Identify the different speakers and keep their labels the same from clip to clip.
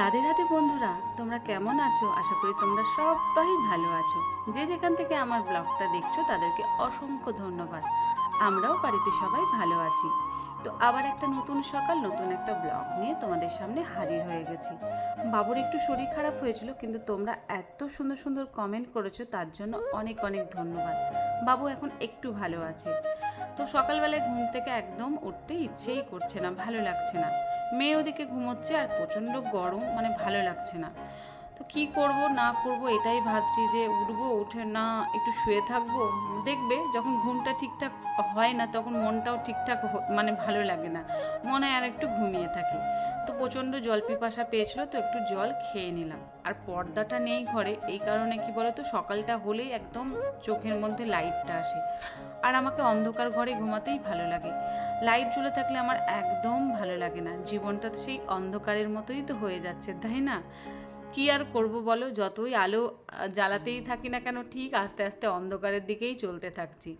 Speaker 1: রাধে রাধে বন্ধুরা, তোমরা কেমন আছো? আশা করি তোমরা সবাই ভালো আছো। যে যেখান থেকে আমার ব্লগটা দেখছ, তাদেরকে অসংখ্য ধন্যবাদ। আমরাও বাড়িতে সবাই ভালো আছি। তো আবার একটা নতুন সকাল, নতুন একটা ব্লগ নিয়ে তোমাদের সামনে হাজির হয়ে গেছি। বাবুর একটু শরীর খারাপ হয়েছিল, কিন্তু তোমরা এত সুন্দর সুন্দর কমেন্ট করেছ, তার জন্য অনেক অনেক ধন্যবাদ। বাবু এখন একটু ভালো আছে। তো সকালবেলায় ঘুম থেকে একদম উঠতে ইচ্ছেই করছে না, ভালো লাগছে না। মেয়ে ওদিকে ঘুমোচ্ছে আর প্রচণ্ড গরম মানে ভালো লাগছে না। তো কি করব, না করব, এটাই ভাবছি যে উঠবো, উঠে না একটু শুয়ে থাকব। দেখবে যখন ঘুমটা ঠিকঠাক হয় না, তখন মনটাও ঠিকঠাক মানে ভালো লাগে না। মনে আর একটু ঘুমিয়ে থাকে। তো প্রচণ্ড জল পিপাসা পেয়েছিল, তো একটু জল খেয়ে নিলাম। আর পর্দাটা নেই ঘরে, এই কারণে কি বলো তো সকালটা হলেই একদম চোখের মধ্যে লাইটটা আসে। আর আমাকে অন্ধকার ঘরে ঘুমাতেই ভালো লাগে। লাইট জ্বলে থাকলে আমার একদম ভালো লাগে না। জীবনটা সেই অন্ধকারের মতোই তো হয়ে যাচ্ছে, তাই না? কি আর করব বলো? যতই আলো জ্বালাতেই থাকি না কেন, ঠিক আস্তে আস্তে অন্ধকারের দিকেই চলতে থাকছি।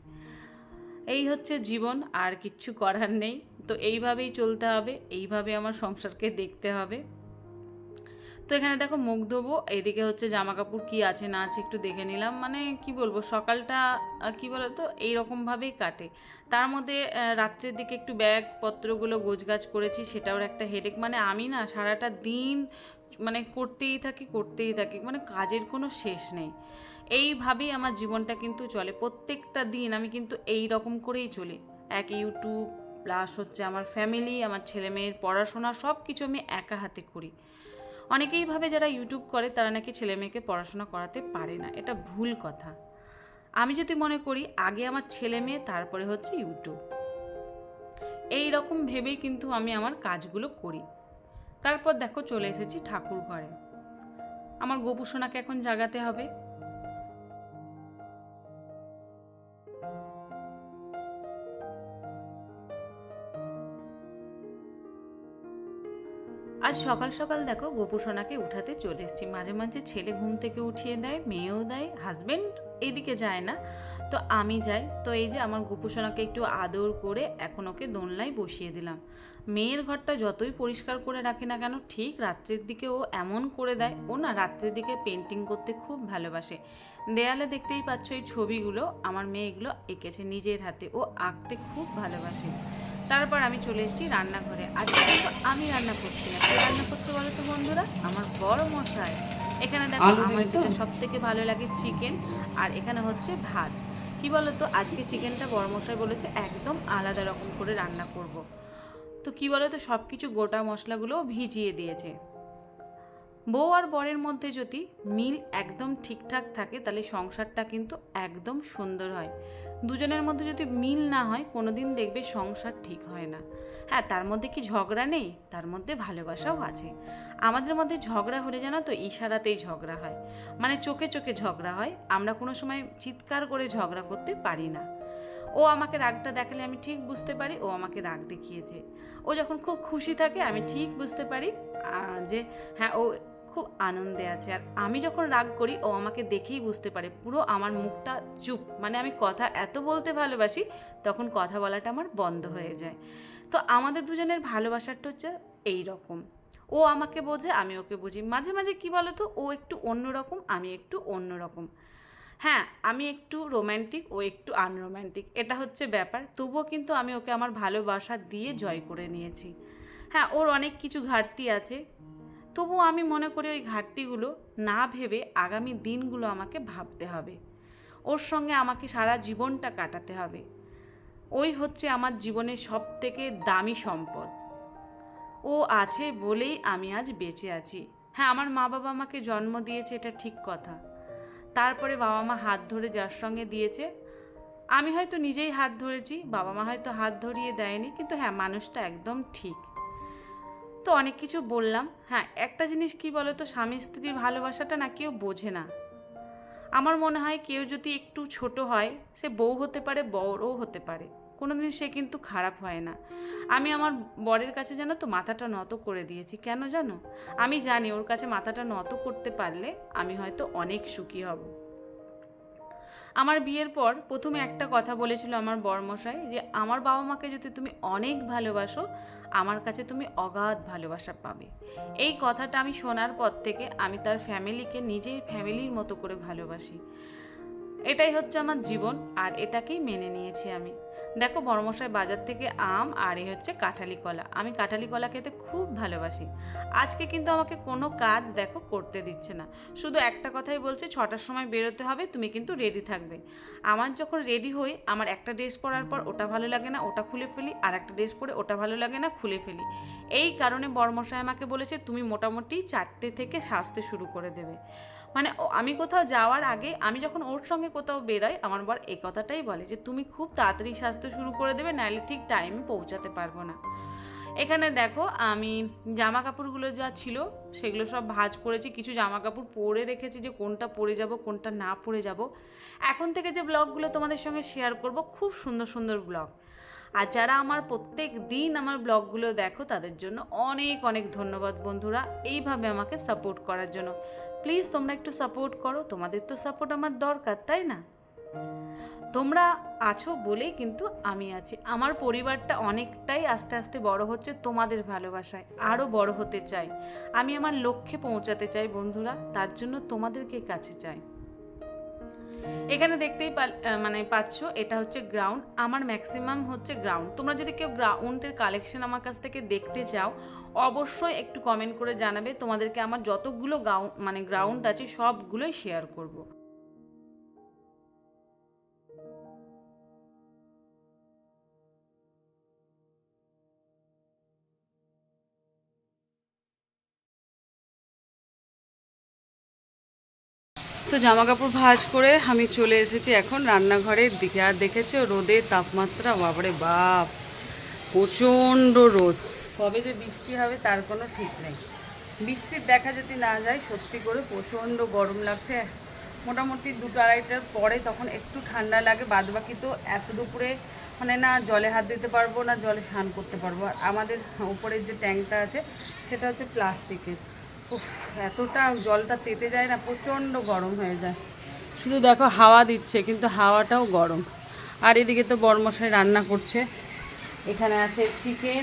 Speaker 1: এই হচ্ছে জীবন, আর কিচ্ছু করার নেই। তো এইভাবেই চলতে হবে, এইভাবে আমার সংসারকে দেখতে হবে। তো এখানে দেখো মুখ ধোবো, এদিকে হচ্ছে জামা কাপড় কি আছে না আছে একটু দেখে নিলাম। মানে কি বলব, সকালটা কি বলতো, এইরকমভাবেই কাটে। তার মধ্যে রাত্রের দিকে একটু ব্যাগ পত্রগুলো গোছগাছ করেছি, সেটাও একটা হেডেক মানে আমি না সারাটা দিন মানে করতেই থাকি করতেই থাকি মানে কাজের কোনো শেষ নেই। এইভাবেই আমার জীবনটা কিন্তু চলে। প্রত্যেকটা দিন আমি কিন্তু এই রকম করেই চলি। এক ইউটিউব প্লাস হচ্ছে আমার ফ্যামিলি আমার ছেলে মেয়ের পড়াশোনা সব কিছু আমি একা হাতে করি। অনেকেই ভাবে যারা ইউটিউব করে তারা নাকি ছেলে মেয়েকে পড়াশোনা করাতে পারে না। এটা ভুল কথা। আমি যদি মনে করি আগে আমার ছেলে মেয়ে, তারপরে হচ্ছে ইউটিউব এই রকম ভেবেই কিন্তু আমি আমার কাজগুলো করি। তারপর দেখো চলে এসেছি ঠাকুর ঘরে আমার গোপুসোনাকে এখন জাগাতে হবে। আজ সকাল সকাল দেখো গোপুসোনাকে উঠাতে চলে এসেছি। মাঝে মাঝে ছেলে ঘুম থেকে উঠিয়ে দেয়, মেয়েও দেয় হাজবেন্ড এইদিকে যায় না। তো আমি যাই। তো এই যে আমার গোপুসোনাকে একটু আদর করে এখন ওকে দোলনায় বসিয়ে দিলাম। মেয়ের ঘরটা যতই পরিষ্কার করে রাখি না কেন, ঠিক রাত্রের দিকে ও এমন করে দেয়, ও না রাত্রের দিকে পেন্টিং করতে খুব ভালোবাসে। দেয়ালে দেখতেই পাচ্ছ এই ছবিগুলো, আমার মেয়ে এগুলো এঁকেছে নিজের হাতে। ও আঁকতে খুব ভালোবাসে। তারপর আমি চলে এসেছি রান্নাঘরে। আজকে কিন্তু আমি রান্না করছি না। রান্না করছে বলো তো বন্ধুরা? আমার বড় মশাই। এখানে দেখো আমার যেটা সব থেকে ভালো লাগে চিকেন আর এখানে হচ্ছে ভাত। কি বলো তো? আজকে চিকেনটা বড় মশাই বলেছে একদম আলাদা রকম করে রান্না করব। তো কি বলো তো? সব কিছু গোটা মশলাগুলো ভিজিয়ে দিয়েছে। বউ আর বরের মধ্যে যদি মিল একদম ঠিকঠাক থাকে তাহলে সংসারটা কিন্তু একদম সুন্দর হয়। দুজনের মধ্যে যদি মিল না হয়, কোনোদিন দেখবে সংসার ঠিক হয় না। হ্যাঁ তার মধ্যে কি ঝগড়া নেই? তার মধ্যে ভালোবাসাও আছে। আমাদের মধ্যে ঝগড়া হলে জানো তো, ইশারাতেই ঝগড়া হয়। মানে চোখে চোখে ঝগড়া হয়। আমরা কোনো সময় চিৎকার করে ঝগড়া করতে পারি না। ও আমাকে রাগটা দেখালে আমি ঠিক বুঝতে পারি, ও আমাকে রাগ দেখিয়েছে। ও যখন খুব খুশি থাকে, আমি ঠিক বুঝতে পারি যে হ্যাঁ ও খুব আনন্দে আছে। আর আমি যখন রাগ করি, ও আমাকে দেখেই বুঝতে পারে। পুরো আমার মুখটা চুপ। মানে আমি কথা এত বলতে ভালোবাসি, তখন কথা বলাটা আমার বন্ধ হয়ে যায়। তো আমাদের দুজনের ভালোবাসাটা হচ্ছে এই রকম ও আমাকে বোঝে, আমি ওকে বুঝি। মাঝে মাঝে কি বলো তো ও একটু অন্যরকম, আমি একটু অন্যরকম। হ্যাঁ আমি একটু রোম্যান্টিক ও একটু আনরোম্যান্টিক এটা হচ্ছে ব্যাপার। তবুও কিন্তু আমি ওকে আমার ভালোবাসা দিয়ে জয় করে নিয়েছি। হ্যাঁ ওর অনেক কিছু ঘাটতি আছে। তবুও আমি মনে করি ওই ঘাটতিগুলো না ভেবে আগামী দিনগুলো আমাকে ভাবতে হবে। ওর সঙ্গে আমাকে সারা জীবনটা কাটাতে হবে। ওই হচ্ছে আমার জীবনের সব থেকে দামি সম্পদ। ও আছে বলেই আমি আজ বেঁচে আছি। হ্যাঁ আমার মা বাবা আমাকে জন্ম দিয়েছে, এটা ঠিক কথা। তারপরে বাবা মা হাত ধরে যার সঙ্গে দিয়েছে, আমি হয়তো নিজেই হাত ধরেছি, বাবা মা হয়তো হাত ধরিয়ে দেয়নি, কিন্তু হ্যাঁ মানুষটা একদম ঠিক। তো অনেক কিছু বললাম। হ্যাঁ একটা জিনিস কি বলো তো স্বামী স্ত্রীর ভালোবাসাটা না কেউ বোঝে না। আমার মনে হয় কেউ যদি একটু ছোট হয়, সে বউ হতে পারে, বড়ও হতে পারে। কোনো দিন সে কিন্তু খারাপ হয় না। আমি আমার বরের কাছে জানো তো মাথাটা নত করে দিয়েছি। কেন জানো? আমি জানি ওর কাছে মাথাটা নত করতে পারলে আমি হয়তো অনেক সুখী হব। আমার বিয়ের পর প্রথমে একটা কথা বলেছিল আমার বরমশাই যে, আমার বাবা মাকে যদি তুমি অনেক ভালোবাসো, আমার কাছে তুমি অগাধ ভালোবাসা পাবে। এই কথাটা আমি শোনার পর থেকে আমি তার ফ্যামিলিকে নিজের ফ্যামিলির মতো করে ভালোবাসি। এটাই হচ্ছে আমার জীবন আর এটাকেই মেনে নিয়েছি আমি। দেখো বড়মশাই বাজার থেকে আম আর এই হচ্ছে কাঁঠালি কলা। আমি কাঁঠালি কলা খেতে খুব ভালোবাসি। আজকে কিন্তু আমাকে কোনো কাজ দেখো করতে দিচ্ছে না। শুধু একটা কথাই বলছে, ছটার সময় বেরোতে হবে, তুমি কিন্তু রেডি থাকবে। আমার যখন রেডি হই, আমার একটা ড্রেস পরার পর ওটা ভালো লাগে না, ওটা খুলে ফেলি, আর একটা ড্রেস পরে ওটা ভালো লাগে না, খুলে ফেলি। এই কারণে বড়মশাই আমাকে বলেছে, তুমি মোটামুটি চারটে থেকে সাজতে শুরু করে দেবে। মানে আমি কোথাও যাওয়ার আগে আমি যখন ওর সঙ্গে কোথাও বেরোই, আমার বর এই কথাটাই বলে যে, তুমি খুব তাড়াতাড়ি স্বাস্থ্য শুরু করে দেবে, নাহলে ঠিক টাইমে পৌঁছাতে পারব না। এখানে দেখো, আমি জামা কাপড়গুলো যা ছিল, সেগুলো সব ভাঁজ করেছি, কিছু জামা কাপড় পরে রেখেছি যে, কোনটা পরে যাব, কোনটা না পরে যাব। এখন থেকে যে ব্লগগুলো তোমাদের সঙ্গে শেয়ার করব, খুব সুন্দর সুন্দর ব্লগ। আর যারা আমার প্রত্যেক দিন আমার ব্লগগুলো দেখো, তাদের জন্য অনেক অনেক ধন্যবাদ বন্ধুরা, এইভাবে আমাকে সাপোর্ট করার জন্য। প্লিজ তোমরা একটু সাপোর্ট করো। তোমাদের তো সাপোর্ট আমার দরকার, তাই না? তোমরা আছো বলেই কিন্তু আমি আছি। আমার পরিবারটা অনেকটাই আস্তে আস্তে বড় হচ্ছে তোমাদের ভালোবাসায়। আরও বড় হতে চাই। আমি আমার লক্ষ্যে পৌঁছাতে চাই বন্ধুরা। তার জন্য তোমাদেরকে কাছে চাই। এখানে দেখতেই মানে পাচ্ছ, এটা হচ্ছে গ্রাউন্ড আমার ম্যাক্সিমাম হচ্ছে গ্রাউন্ড তোমরা যদি কেউ গ্রাউন্ডের কালেকশন আমার কাছ থেকে দেখতে চাও, অবশ্যই একটু কমেন্ট করে জানাবে। তোমাদেরকে আমার যতগুলো গাউন মানে গ্রাউন্ড আছে, সবগুলোই শেয়ার করব। তো জামা কাপড় ভাঁজ করে আমি চলে এসেছি এখন রান্নাঘরের দিকে। আর দেখেছ রোদের তাপমাত্রা, বাবারে বাপ, প্রচণ্ড রোদ। কবে যে বৃষ্টি হবে তার কোনো ঠিক নেই। বৃষ্টির দেখা যদি না যায়, সত্যি করে প্রচণ্ড গরম লাগছে। মোটামুটি দুটো আড়াইটার পরে তখন একটু ঠান্ডা লাগে বাদ বাকি তো এত দুপুরে মানে না জলে হাত দিতে পারব, না জলে স্নান করতে পারব। আর আমাদের উপরের যে ট্যাঙ্কটা আছে, সেটা হচ্ছে প্লাস্টিকের। এতটা জলটা তেতে যায় না, প্রচণ্ড গরম হয়ে যায়। শুধু দেখো হাওয়া দিচ্ছে, কিন্তু হাওয়াটাও গরম। আর এদিকে তো বরমশাই রান্না করছে। এখানে আছে চিকেন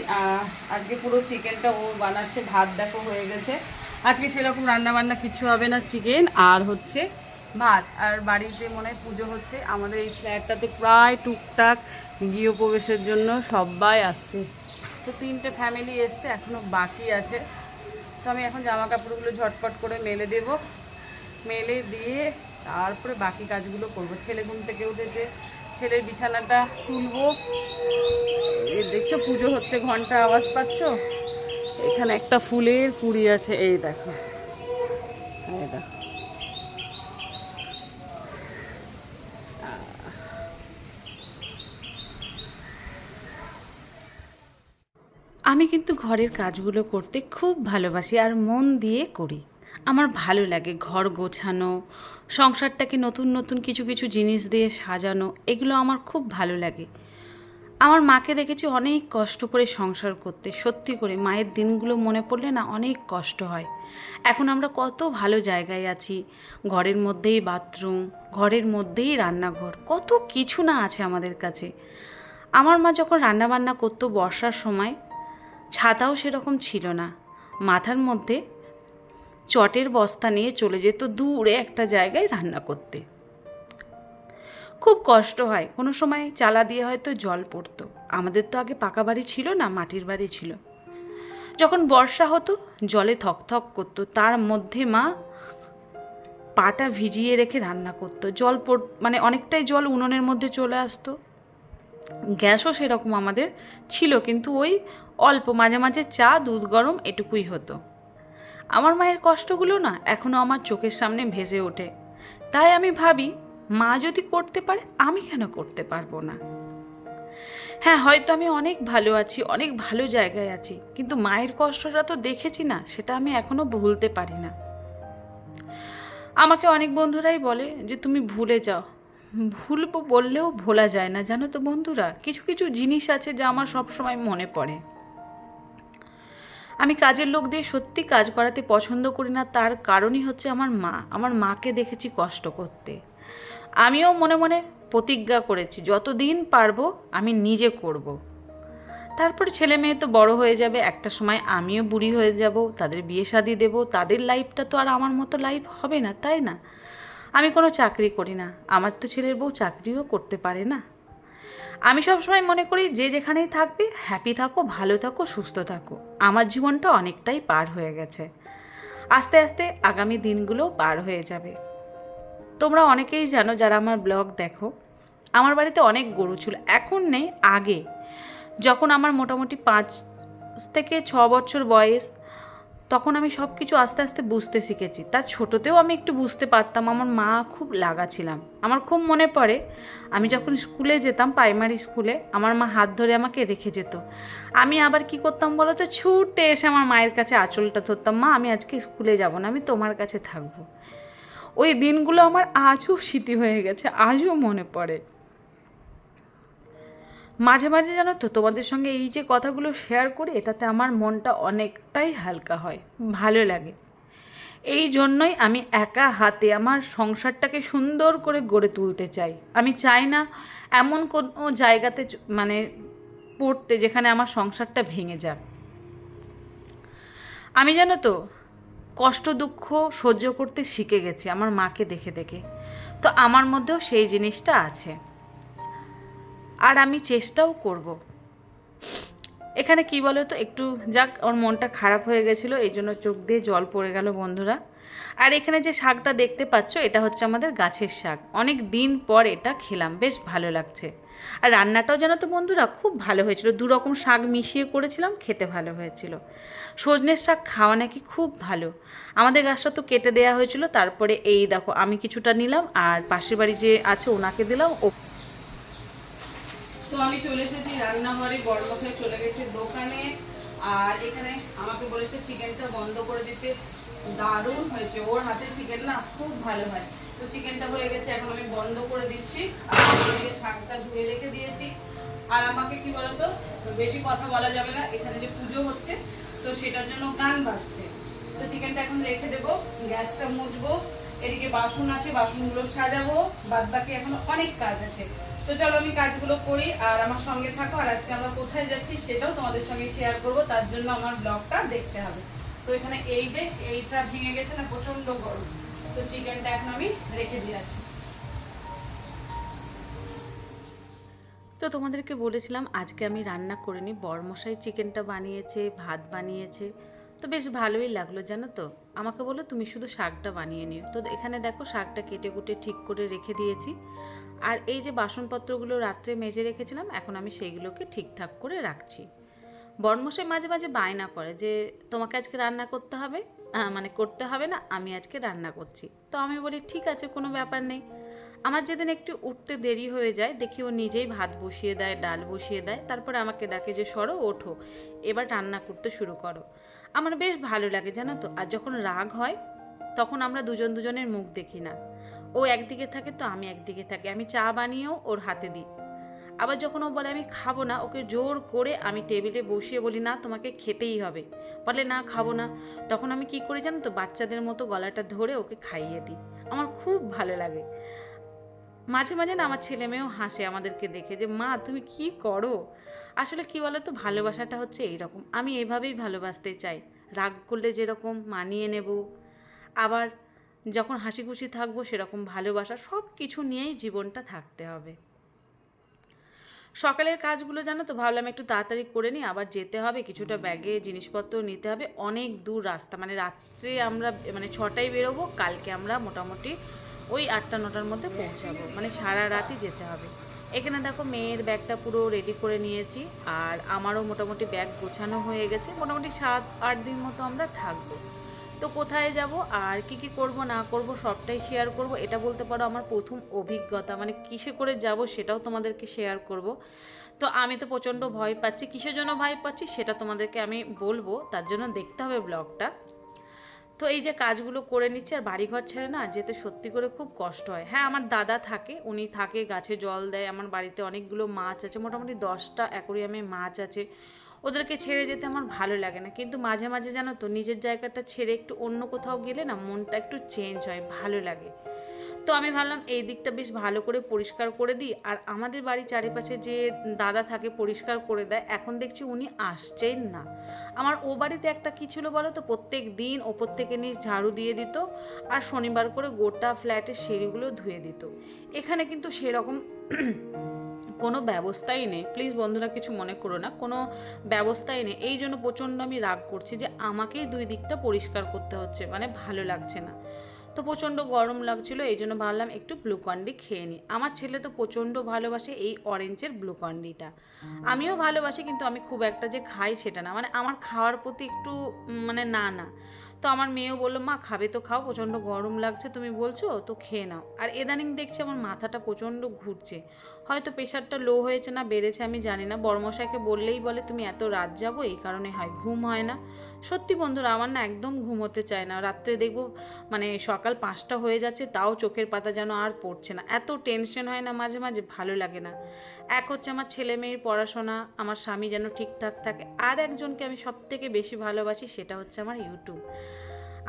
Speaker 1: আজকে পুরো চিকেনটা ও বানাচ্ছে, ভাত দেখো হয়ে গেছে। আজকে সেরকম রান্না বান্না কিছু হবে না চিকেন, আর হচ্ছে ভাত। আর বাড়িতে মনে হয় পুজো হচ্ছে, আমাদের এই ফ্ল্যাটটাতে প্রায় টুকটাক গৃহপ্রবেশের জন্য সবাই আসছে। তো তিনটে ফ্যামিলি এসছে এখনও বাকি আছে। তো আমি এখন জামা কাপড়গুলো ঝটপট করে মেলে দেব। মেলে দিয়ে তারপরে বাকি কাজগুলো করব। ছেলে ঘুম থেকে উঠেছে। ছেলের বিছানাটা তুলবো। দেখছ, পুজো হচ্ছে, ঘণ্টা আওয়াজ পাচ্ছ? এখানে একটা ফুলের কুড়ি আছে, এই দেখো। এই দেখো। আমি কিন্তু ঘরের কাজগুলো করতে খুব ভালোবাসি আর মন দিয়ে করি। আমার ভালো লাগে ঘর গোছানো সংসারটাকে নতুন নতুন কিছু কিছু জিনিস দিয়ে সাজানো, এগুলো আমার খুব ভালো লাগে। আমার মাকে দেখেছি অনেক কষ্ট করে সংসার করতে, সত্যি করে মায়ের দিনগুলো মনে পড়লে না অনেক কষ্ট হয়। এখন আমরা কত ভালো জায়গায় আছি, ঘরের মধ্যেই বাথরুম, ঘরের মধ্যেই রান্নাঘর, কত কিছু না আছে আমাদের কাছে। আমার মা যখন রান্নাবান্না করতো বর্ষার সময় ছাতাও সেরকম ছিল না। মাথার মধ্যে চটের বস্তা নিয়ে চলে যেত দূরে একটা জায়গায় রান্না করতে। খুব কষ্ট হয়। কোনো সময় চালা দিয়ে হয়তো জল পড়তো। আমাদের তো আগে পাকা বাড়ি ছিল না, মাটির বাড়ি ছিল। যখন বর্ষা হতো, জলে থকথক করতো। তার মধ্যে মা পাটা ভিজিয়ে রেখে রান্না করতো। জল পড় মানে অনেকটাই জল উনুনের মধ্যে চলে আসতো। গ্যাসও সেরকম আমাদের ছিল, কিন্তু ওই অল্প মাঝে মাঝে চা, দুধ গরম এটুকুই হতো। আমার মায়ের কষ্টগুলো না এখনও আমার চোখের সামনে ভেসে ওঠে। তাই আমি ভাবি, মা যদি করতে পারে, আমি কেন করতে পারব না? হ্যাঁ হয়তো আমি অনেক ভালো আছি, অনেক ভালো জায়গায় আছি, কিন্তু মায়ের কষ্টটা তো দেখেছি না, সেটা আমি এখনও ভুলতে পারি না। আমাকে অনেক বন্ধুরাই বলে যে, তুমি ভুলে যাও। ভুলবো বললেও ভোলা যায় না, জানো তো বন্ধুরা? কিছু কিছু জিনিস আছে যা আমার সবসময় মনে পড়ে। আমি কাজের লোক দিয়ে সত্যি কাজ করাতে পছন্দ করি না, তার কারণই হচ্ছে আমার মা। আমার মাকে দেখেছি কষ্ট করতে। আমিও মনে মনে প্রতিজ্ঞা করেছি, যতদিন পারব আমি নিজে করব। তারপরে ছেলে মেয়ে তো বড় হয়ে যাবে, একটা সময় আমিও বুড়ি হয়ে যাব, তাদের বিয়ে শাদি দেবো, তাদের লাইফটা তো আর আমার মতো লাইফ হবে না, তাই না? আমি কোনো চাকরি করি না, আমার তো ছেলের বউ চাকরিও করতে পারে না। আমি সবসময় মনে করি যে যেখানেই থাকবে হ্যাপি থাকো, ভালো থাকো, সুস্থ থাকো। আমার জীবনটা অনেকটাই পার হয়ে গেছে। আস্তে আস্তে আগামী দিনগুলো পার হয়ে যাবে। তোমরা অনেকেই জানো যারা আমার ব্লগ দেখো, আমার বাড়িতে অনেক গরু ছিল। এখন নেই, আগে। যখন আমার মোটামুটি পাঁচ থেকে ছ বছর বয়স তখন আমি সব কিছু আস্তে আস্তে বুঝতে শিখেছি। তার ছোটোতেও আমি একটু বুঝতে পারতাম, আমার মা খুব লাগা ছিলাম। আমার খুব মনে পড়ে, আমি যখন স্কুলে যেতাম প্রাইমারি স্কুলে, আমার মা হাত ধরে আমাকে রেখে যেত। আমি আবার কি করতাম বলো তো ছুটে এসে আমার মায়ের কাছে আঁচলটা ধরতাম, মা, আমি আজকে স্কুলে যাব না, আমি তোমার কাছে থাকব। ওই দিনগুলো আমার আজও স্মৃতি হয়ে গেছে, আজও মনে পড়ে। মাঝে মাঝে জানো তো, তোমাদের সঙ্গে এই যে কথাগুলো শেয়ার করি, এটাতে আমার মনটা অনেকটাই হালকা হয়, ভালো লাগে। এই জন্যই আমি একা হাতে আমার সংসারটাকে সুন্দর করে গড়ে তুলতে চাই। আমি চাই না এমন কোনো জায়গাতে মানে পড়তে যেখানে আমার সংসারটা ভেঙে যাক। আমি জানো তো, কষ্ট, দুঃখ সহ্য করতে শিখে গেছি আমার মাকে দেখে দেখে। তো আমার মধ্যেও সেই জিনিসটা আছে। আর আমি চেষ্টাও করব। এখানে কি বলো তো একটু যাক, ওর মনটা খারাপ হয়ে গেছিল, এই জন্য চোখ দিয়ে জল পড়ে গেল বন্ধুরা। আর এখানে যে শাকটা দেখতে পাচ্ছ, এটা হচ্ছে আমাদের গাছের শাক। অনেক দিন পর এটা খেলাম, বেশ ভালো লাগছে। আর রান্নাটাও জানো তো বন্ধুরা, খুব ভালো হয়েছিল। দু রকম শাক মিশিয়ে করেছিলাম, খেতে ভালো হয়েছিল। সজনের শাক খাওয়া নাকি খুব ভালো। আমাদের গাছটা তো কেটে দেওয়া হয়েছিল, তারপরে এই দেখো, আমি কিছুটা নিলাম, আর পাশের বাড়ি যে আছে, ওনাকে দিলাম, ও তো আমি চলে এসেছি রান্নাঘরে বড় মশাই চলে গেছে দোকানে। আর এখানে আমাকে বলেছে চিকেনটা বন্ধ করে দিতে। দারুণ হয়েছে। ওর হাতের চিকেন না খুব ভালো হয়। তো চিকেনটা হয়ে গেছে, এখন আমি বন্ধ করে দিচ্ছি। আর শাকটা ধুয়ে রেখে দিয়েছি। আর আমাকে কি বলতো, বেশি কথা বলা যাবে না। এখানে যে পুজো হচ্ছে, তো সেটার জন্য গান বাজছে। তো চিকেনটা এখন রেখে দেবো, গ্যাসটা মুছবো। এদিকে বাসন আছে, বাসনগুলো সাজাবো। বাদ বাকি এখনও অনেক কাজ আছে। তো চলো আমি কাজগুলো করি আর আমার সঙ্গে থাকো। আর আজকে আমরা কোথায় যাচ্ছি সেটাও তোমাদের সঙ্গে শেয়ার করব। তার জন্য আমার ব্লগটা দেখতে হবে। তো এখানে এই যে এইটা ভেঙে গেছে না প্রচণ্ড গরম। তো চিকেনটা এখন আমি রেখে দিয়ে আসি। তো তোমাদেরকে বলেছিলাম, আজকে আমি রান্না করে করিনি বরমশাই চিকেনটা বানিয়েছে, ভাত বানিয়েছে। তো বেশ ভালোই লাগল, জানো তো। আমাকে বলল, তুমি শুধু শাকটা বানিয়ে নিও। তো এখানে দেখো, শাকটা কেটে কুটে ঠিক করে রেখে দিয়েছি। আর এই যে বাসনপত্রগুলো রাত্রে মেজে রেখেছিলাম, এখন আমি সেইগুলোকে ঠিকঠাক করে রাখছি। বর্মশাই মাঝে মাঝে বায়না করে যে, তোমাকে আজকে রান্না করতে হবে? মানে করতে হবে না, আমি আজকে রান্না করছি। তো আমি বলি, ঠিক আছে, কোনো ব্যাপার নেই। আমার যেদিন একটু উঠতে দেরি হয়ে যায়, দেখি ও নিজেই ভাত বসিয়ে দেয়, ডাল বসিয়ে দেয়, তারপরে আমাকে ডাকে যে, সরো, ওঠো, এবার রান্না করতে শুরু করো। আমার বেশ ভালো লাগে, জানো তো? আর যখন রাগ হয়, তখন আমরা দুজন দুজনের মুখ দেখি না। ও একদিকে থাকে তো আমি একদিকে থাকি, আমি চা বানিয়েও ওর হাতে দিই। আবার যখন ও বলে, আমি খাব না, ওকে জোর করে আমি টেবিলে বসিয়ে বলি, না, তোমাকে খেতেই হবে। বলে, না, খাব না। তখন আমি কি করি, জানো তো? বাচ্চাদের মতো গলাটা ধরে ওকে খাইয়ে দিই। আমার খুব ভালো লাগে। মাঝে মাঝে না আমার ছেলে মেয়েও হাসে আমাদেরকে দেখে যে, মা, তুমি কি করো? আসলে কি বলো তো ভালোবাসাটা হচ্ছে এইরকম। আমি এভাবেই ভালোবাসতে চাই। রাগ করলে যেরকম মানিয়ে নেব। আবার যখন হাসি খুশি থাকব সেরকম ভালোবাসা সব কিছু নিয়েই জীবনটা থাকতে হবে। সকালের কাজগুলো জানো তো, ভাবলাম একটু তাড়াতাড়ি করে নিই। আবার যেতে হবে, কিছুটা ব্যাগে জিনিসপত্র নিতে হবে। অনেক দূর রাস্তা মানে রাত্রে আমরা মানে ছটায় বেরোবো, কালকে আমরা মোটামুটি ওই আটটা, নটার মধ্যে পৌঁছাবো। মানে সারা রাতই যেতে হবে। এখানে দেখো মেয়ের ব্যাগটা পুরো রেডি করে নিয়েছি আর আমারও মোটামুটি ব্যাগ গোছানো হয়ে গেছে। মোটামুটি সাত, আট দিন মতো আমরা থাকব। তো কোথায় যাব আর কি কি করব, না করব, সবটাই শেয়ার করব। এটা বলতে পারো আমার প্রথম অভিজ্ঞতা। মানে কিসে করে যাব সেটাও তোমাদেরকে শেয়ার করব। তো আমি তো প্রচণ্ড ভয় পাচ্ছি। কিসের জন্য ভয় পাচ্ছি সেটা তোমাদেরকে আমি বলব। তার জন্য দেখতে হবে ব্লগটা তো এই যে কাজগুলো করে নিচ্ছে আর বাড়িঘর ছেড়ে না যেতে সত্যি করে খুব কষ্ট হয়। হ্যাঁ আমার দাদা থাকে, উনি থাকে, গাছে জল দেয়, আমার বাড়িতে অনেকগুলো মাছ আছে, মোটামুটি দশটা অ্যাকোরিয়ামে মাছ আছে। ওদেরকে ছেড়ে যেতে আমার ভালো লাগে না। কিন্তু মাঝে মাঝে জানো তো, নিজের জায়গাটা ছেড়ে একটু অন্য কোথাও গেলে না মনটা একটু চেঞ্জ হয়, ভালো লাগে। তো আমি ভাবলাম এই দিকটা বেশ ভালো করে পরিষ্কার করে দিই। আর আমাদের বাড়ির চারিপাশে যে দাদা থাকে পরিষ্কার করে দেয়, এখন দেখছি উনি আসছেন না। আমার ও বাড়িতে একটা কী ছিল বলো তো? প্রত্যেক দিন ওপর থেকে নিচ ঝাড়ু দিয়ে দিত আর শনিবার করে গোটা ফ্ল্যাটের সিঁড়িগুলো ধুয়ে দিত। এখানে কিন্তু সেরকম কোনো ব্যবস্থাই নেই। প্লিজ বন্ধুরা কিছু মনে করো না, কোনো ব্যবস্থাই নেই। এই জন্য প্রচণ্ড আমি রাগ করছি যে আমাকেই দুই দিকটা পরিষ্কার করতে হচ্ছে মানে ভালো লাগছে না। তো প্রচণ্ড গরম লাগছিল এই জন্য ভাবলাম একটু ব্লুকন্ডি খেয়ে নিই। আমার ছেলে তো প্রচণ্ড ভালোবাসে এই অরেঞ্জের ব্লুকন্ডিটা আমিও ভালোবাসি কিন্তু আমি খুব একটা যে খাই সেটা না। মানে আমার খাওয়ার প্রতি একটু মানে না না। তো আমার মেয়েও বলল মা খাবে তো খাও প্রচণ্ড গরম লাগছে তুমি বলছো তো খেয়ে নাও। আর এদানিং দেখছি আমার মাথাটা প্রচণ্ড ঘুরছে। হয়তো প্রেশারটা লো হয়েছে না, বেড়েছে, আমি জানি না। বড়মশাইকে বললেই বলে, তুমি এত রাত যাব? এই কারণে হয়, ঘুম হয় না। সত্যি বন্ধুরা, আমার না একদম ঘুম হতে চায় না। রাত্রে দেখব মানে সকাল পাঁচটা হয়ে যাচ্ছে, তাও চোখের পাতা যেন আর পড়ছে না। এত টেনশন হয় না, মাঝে মাঝে ভালো লাগে না। এক হচ্ছে আমার ছেলে মেয়ের পড়াশোনা, আমার স্বামী যেন ঠিকঠাক থাকে। আর একজনকে আমি সব থেকে বেশি ভালোবাসি, সেটা হচ্ছে আমার ইউটিউব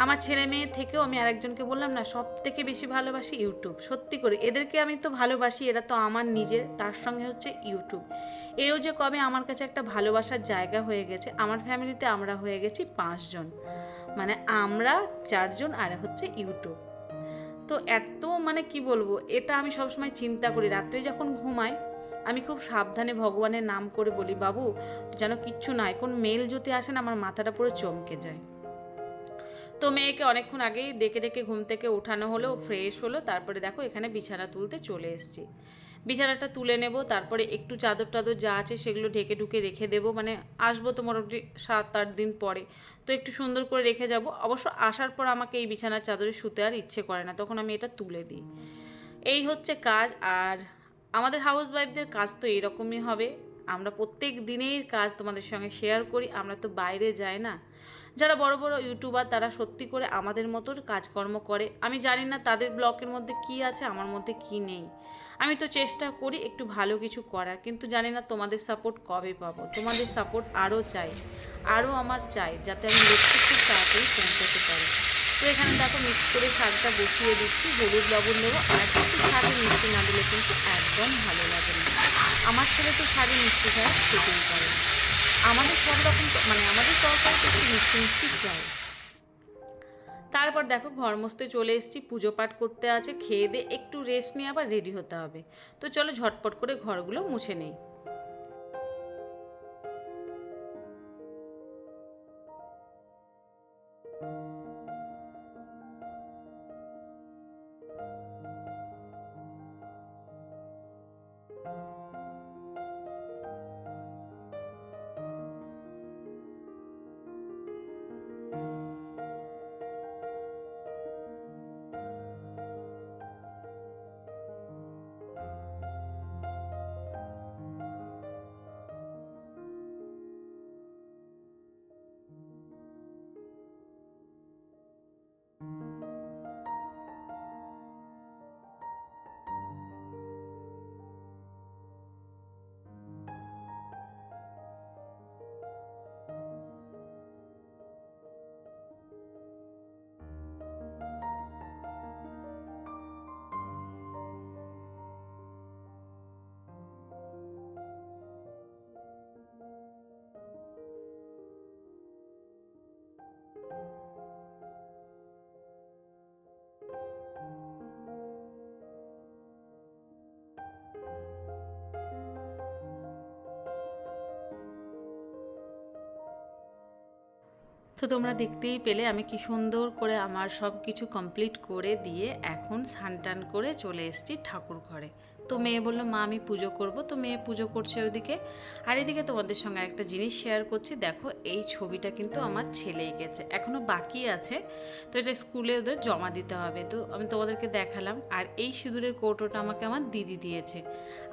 Speaker 1: আমার ছেলে মেয়ে থেকেও আমি আরেকজনকে বললাম, না সব থেকে বেশি ভালোবাসি ইউটিউব। সত্যি করে, এদেরকে আমি তো ভালোবাসি, এরা তো আমার নিজের, তার সঙ্গে হচ্ছে ইউটিউব। এও যে কবে আমার কাছে একটা ভালোবাসার জায়গা হয়ে গেছে, আমার ফ্যামিলিতে আমরা হয়ে গেছি পাঁচজন মানে আমরা চারজন আর হচ্ছে ইউটিউব। তো এত মানে কি বলব, এটা আমি সবসময় চিন্তা করি। রাত্রে যখন ঘুমাই, আমি খুব সাবধানে ভগবানের নাম করে বলি, বাবু, যেন কিচ্ছু নাই কোন মেল যদি আসে না, আমার মাথাটা পুরো চমকে যায়। তো মেয়েকে অনেকক্ষণ আগেই ডেকে ডেকে ঘুম থেকে ওঠানো হলো ফ্রেশ হলো, তারপরে দেখো এখানে বিছানা তুলতে চলে এসেছি। বিছানাটা তুলে নেব, তারপরে একটু চাদর টাদর যা আছে সেগুলো ঢেকে ঢুকে রেখে দেবো মানে আসব তো মোটামুটি সাত আট দিন পরে। তো একটু সুন্দর করে রেখে যাব, অবশ্য আসার পর আমাকে এই বিছানার চাদরে শুতে আর ইচ্ছে করে না, তখন আমি এটা তুলে দিই। এই হচ্ছে কাজ, আর আমাদের হাউস ওয়াইফদের কাজ তো এরকমই হবে। আমরা প্রত্যেক দিনের কাজ তোমাদের সঙ্গে শেয়ার করি, আমরা তো বাইরে যাই না। যারা বড় বড় ইউটিউবার তারা সত্যি করে আমাদের মতো কাজকর্ম করে। আমি জানি না তাদের ব্লকের মধ্যে কি আছে, আমার মধ্যে কি নেই। আমি তো চেষ্টা করি একটু ভালো কিছু করার, কিন্তু জানি না তোমাদের সাপোর্ট কবে পাবো। তোমাদের সাপোর্ট আরও চাই আরও আমার চাই, যাতে আমি লক্ষ্যে খুব তাড়াতাড়ি পৌঁছাতে পারি। তো এখানে দেখো মিক্স করে শাকটা বসিয়ে দিচ্ছি, হলুদ লবণ দেবো, আর একটু শাকে মিষ্টি না দিলে কিন্তু একদম ভালো লাগে না। আমার ছেলে তো শাড়ি মিষ্টি খায় টিফিন করে। আমাদের সব রকম মানে আমাদের তরকারি তো একটু মিষ্টি মিষ্টি চাই তারপর দেখো ঘর মস্তে চলে এসেছি, পুজো পাঠ করতে আছে, খেয়ে দিয়ে একটু রেস্ট নিয়ে আবার রেডি হতে হবে। তো চলো ঝটপট করে ঘরগুলো মুছে নেই। তো তোমরা দেখতেই পেলে আমি কি সুন্দর করে আমার সব কিছু কমপ্লিট করে দিয়ে এখন স্নান টান করে চলে এসেছি ঠাকুর ঘরে। তো মেয়ে বলল মা আমি পুজো করব। তো মেয়ে পুজো করছে ওইদিকে। আর এদিকে তোমাদের সঙ্গে একটা জিনিস শেয়ার করছি। দেখো এই ছবিটা কিন্তু আমার ছেলে এঁকেছে এখনও বাকি আছে। তো এটা স্কুলে ওদের জমা দিতে হবে। তো আমি তোমাদেরকে দেখালাম। আর এই সিঁদুরের কৌটোটা আমাকে আমার দিদি দিয়েছে।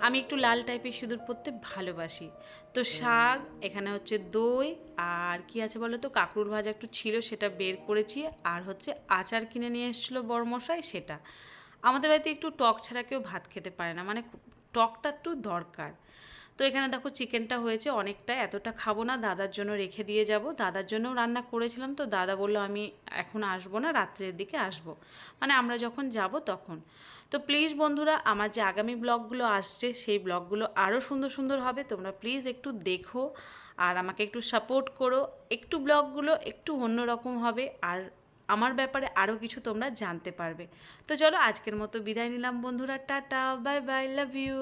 Speaker 1: আমি একটু লাল টাইপের সিঁদুর পরতে ভালোবাসি। তো শাক এখানে হচ্ছে দই আর কি আছে বলো তো? কাঁকরুল ভাজা একটু ছিল সেটা বের করেছি। আর হচ্ছে আচার কিনে নিয়ে এসেছিল বড়মশাই সেটা। আমাদের বাড়িতে একটু টক ছাড়া কেউ ভাত খেতে পারে না। মানে টকটা একটু দরকার। তো এখানে দেখো চিকেনটা হয়েছে অনেকটা, এতটা খাব না, দাদার জন্য রেখে দিয়ে যাব। দাদার জন্যও রান্না করেছিলাম তো, দাদা বলল আমি এখন আসব না, রাত্রের দিকে আসব। মানে আমরা যখন যাব তখন। তো প্লিজ বন্ধুরা, আমার যে আগামী ব্লগগুলো আসছে, সেই ব্লগগুলো আরও সুন্দর সুন্দর হবে। তোমরা প্লিজ একটু দেখো আর আমাকে একটু সাপোর্ট করো। একটু ব্লগগুলো একটু অন্যরকম হবে। আর আমার ব্যাপারে আরও কিছু তোমরা জানতে পারবে। তো চলো আজকের মতো বিদায় নিলাম বন্ধুরা, tata, bye bye love you